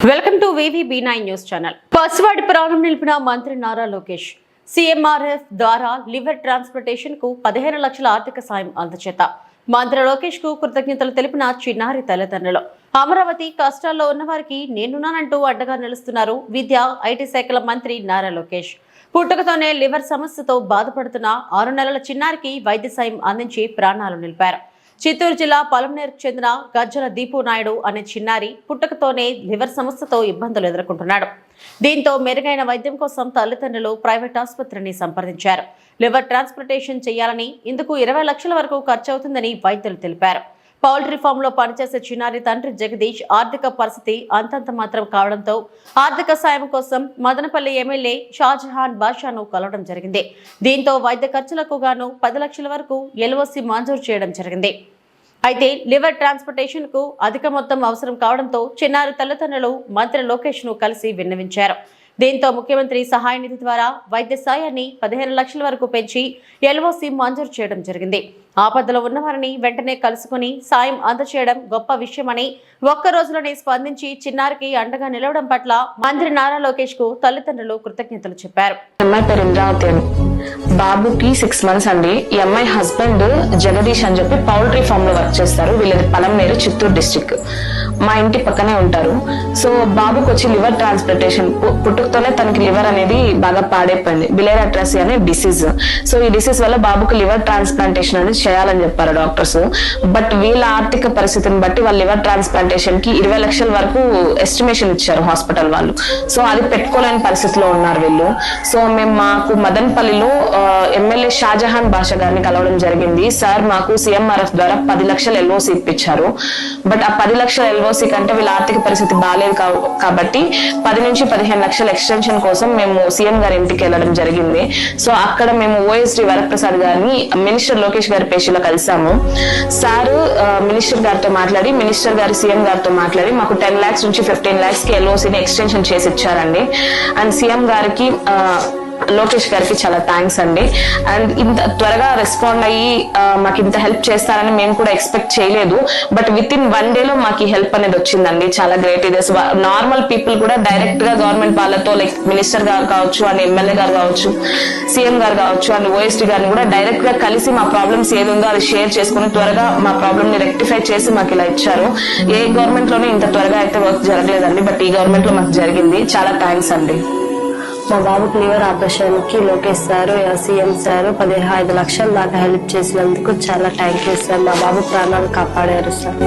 Welcome to B nine news channel. పసువాడి ప్రాణం నిలిపిన మంత్రి నారా లోకేష్. సిఎంఆర్ఎఫ్ ద్వారా లివర్ ట్రాన్స్ప్లాంటేషన్కు పదిహేను లక్షల ఆర్థిక సాయం అందచేత. మంత్రి లోకేష్కు కృతజ్ఞతలు తెలిపిన చిన్నారి తల్లిదండ్రులు. అమరావతి కష్టాల్లో ఉన్న వారికి నేనున్నానంటూ అడ్డగా నిలుస్తున్నారు విద్య ఐటీ శాఖల మంత్రి నారా లోకేష్. పుట్టుకతోనే లివర్ సమస్యతో బాధపడుతున్న ఆరు నెలల చిన్నారికి వైద్య సాయం అందించి ప్రాణాలు నిలిపారు. చిత్తూరు జిల్లా పలమనేరుకు చెందిన గజ్జల దీపు నాయుడు అనే చిన్నారి పుట్టకతోనే లివర్ సమస్యతో ఇబ్బందులు ఎదుర్కొంటున్నాడు. దీంతో మెరుగైన వైద్యం కోసం తల్లిదండ్రులు ప్రైవేట్ ఆసుపత్రిని సంప్రదించారు. లివర్ ట్రాన్స్ప్లాంటేషన్ చేయాలని ఇందుకు ఇరవై లక్షల వరకు ఖర్చు అవుతుందని వైద్యులు తెలిపారు. పౌల్ట్రీ ఫామ్లో పనిచేసే చిన్నారి తండ్రి జగదీష్ ఆర్థిక పరిస్థితి అంతంత మాత్రం కావడంతో ఆర్థిక సాయం కోసం మదనపల్లి ఎమ్మెల్యే షాజహాన్ బాషాను కలవడం జరిగింది. దీంతో వైద్య ఖర్చులకు గాను పది లక్షల వరకు ఎల్ఓసి మంజూరు చేయడం జరిగింది. అయితే లివర్ ట్రాన్స్పోర్టేషన్కు అధిక మొత్తం అవసరం కావడంతో చిన్నారి తల్లిదండ్రులు మంత్రి లోకేష్ను కలిసి విన్నవించారు. దీంతో ముఖ్యమంత్రి సహాయ నిధి ద్వారా వైద్య సాయాన్ని పదిహేను లక్షల వరకు పెంచి ఎల్ఓసి మంజూరు చేయడం జరిగింది. ఆపదలో ఉన్నవారిని వెంటనే కలుసుకుని సాయం అందచేయడం గొప్ప విషయమని ఒక్క రోజులోనే స్పందించి చిన్నారికి అండగా నిలవడం పట్ల మంత్రి నారా లోకేష్కు తల్లిదండ్రులు కృతజ్ఞతలు చెప్పారు. బాబుకి సిక్స్ మంత్స్ అండి. ఈ అమ్మాయి హస్బెండ్ జగదీష్ అని చెప్పి పౌల్ట్రీ ఫామ్లో వర్క్ చేస్తారు. వీళ్ళది పలంనేరు చిత్తూరు డిస్టిక్ మా ఇంటి పక్కనే ఉంటారు. సో బాబుకి వచ్చి లివర్ ట్రాన్స్ప్లాంటేషన్ పుట్టుకతోనే తనకి లివర్ అనేది బాగా పాడైపోయింది. బిలేర్ అనే డిసీజ్ సో ఈ డిసీజ్ వల్ల బాబుకి లివర్ ట్రాన్స్ప్లాంటేషన్ అనేది చేయాలని చెప్పారు డాక్టర్స్. బట్ వీళ్ళ ఆర్థిక పరిస్థితిని బట్టి వాళ్ళ లివర్ ట్రాన్స్ప్లాంటేషన్కి ఇరవై లక్షల వరకు ఎస్టిమేషన్ ఇచ్చారు హాస్పిటల్ వాళ్ళు. సో అది పెట్టుకోలేని పరిస్థితిలో ఉన్నారు వీళ్ళు. సో మేము మాకు మదన్పల్లిలో ఎమ్మెల్యే షాజహాన్ బాషా గారిని కలవడం జరిగింది. సార్ మాకు సీఎంఆర్ఎఫ్ ద్వారా పది లక్షల ఎల్ఓసి ఇప్పించారు. బట్ ఆ పది లక్షల ఎల్ఓసి కంటే వీళ్ళ ఆర్థిక పరిస్థితి బాగాలేదు కాబట్టి పది నుంచి పదిహేను లక్షల ఎక్స్టెన్షన్ కోసం మేము సీఎం గారి ఇంటికి వెళ్ళడం జరిగింది. సో అక్కడ మేము ఓఎస్డి వరప్రసాద్ గారిని మినిస్టర్ లోకేష్ గారి పేషీలో కలిసాము. సార్ మినిస్టర్ గారితో మాట్లాడి మినిస్టర్ గారు సీఎం గారితో మాట్లాడి మాకు టెన్ లాక్స్ నుంచి ఫిఫ్టీన్ లాక్స్కి ఎల్ఓసిని ఎక్స్టెన్షన్ చేసి ఇచ్చారండి. అండ్ సీఎం గారికి ఆ, లోకేష్ గారికి చాలా థ్యాంక్స్ అండి. అండ్ ఇంత త్వరగా రెస్పాండ్ అయ్యి మాకు ఇంత హెల్ప్ చేస్తారని మేము కూడా ఎక్స్పెక్ట్ చేయలేదు. But within one day లో మాకు ఈ హెల్ప్ అనేది వచ్చిందండి. చాలా గ్రేట్ ఇది నార్మల్ పీపుల్ కూడా డైరెక్ట్గా గవర్నమెంట్ వాళ్ళతో లైక్ మినిస్టర్ గారు కావచ్చు అండ్ ఎమ్మెల్యే గారు కావచ్చు సీఎం గారు కావచ్చు అండ్ ఓఎస్టీ గారిని కూడా డైరెక్ట్గా కలిసి మా ప్రాబ్లమ్స్ ఏది ఉందో అది షేర్ చేసుకుని త్వరగా మా ప్రాబ్లమ్ని రెక్టిఫై చేసి మాకు ఇలా ఇచ్చారు. ఏ గవర్నమెంట్లోనే ఇంత త్వరగా అయితే వర్క్ జరగలేదండి. బట్ ఈ గవర్నమెంట్లో మాకు జరిగింది. చాలా థ్యాంక్స్ అండి. మా బాబు లివర్ ఆపరేషన్కి లోకేష్ సార్ సీఎం సార్ పదిహేను లక్షల దాకా హెల్ప్ చేసినందుకు చాలా థ్యాంక్ యూ సార్. మా బాబు ప్రాణాలు కాపాడారు సార్.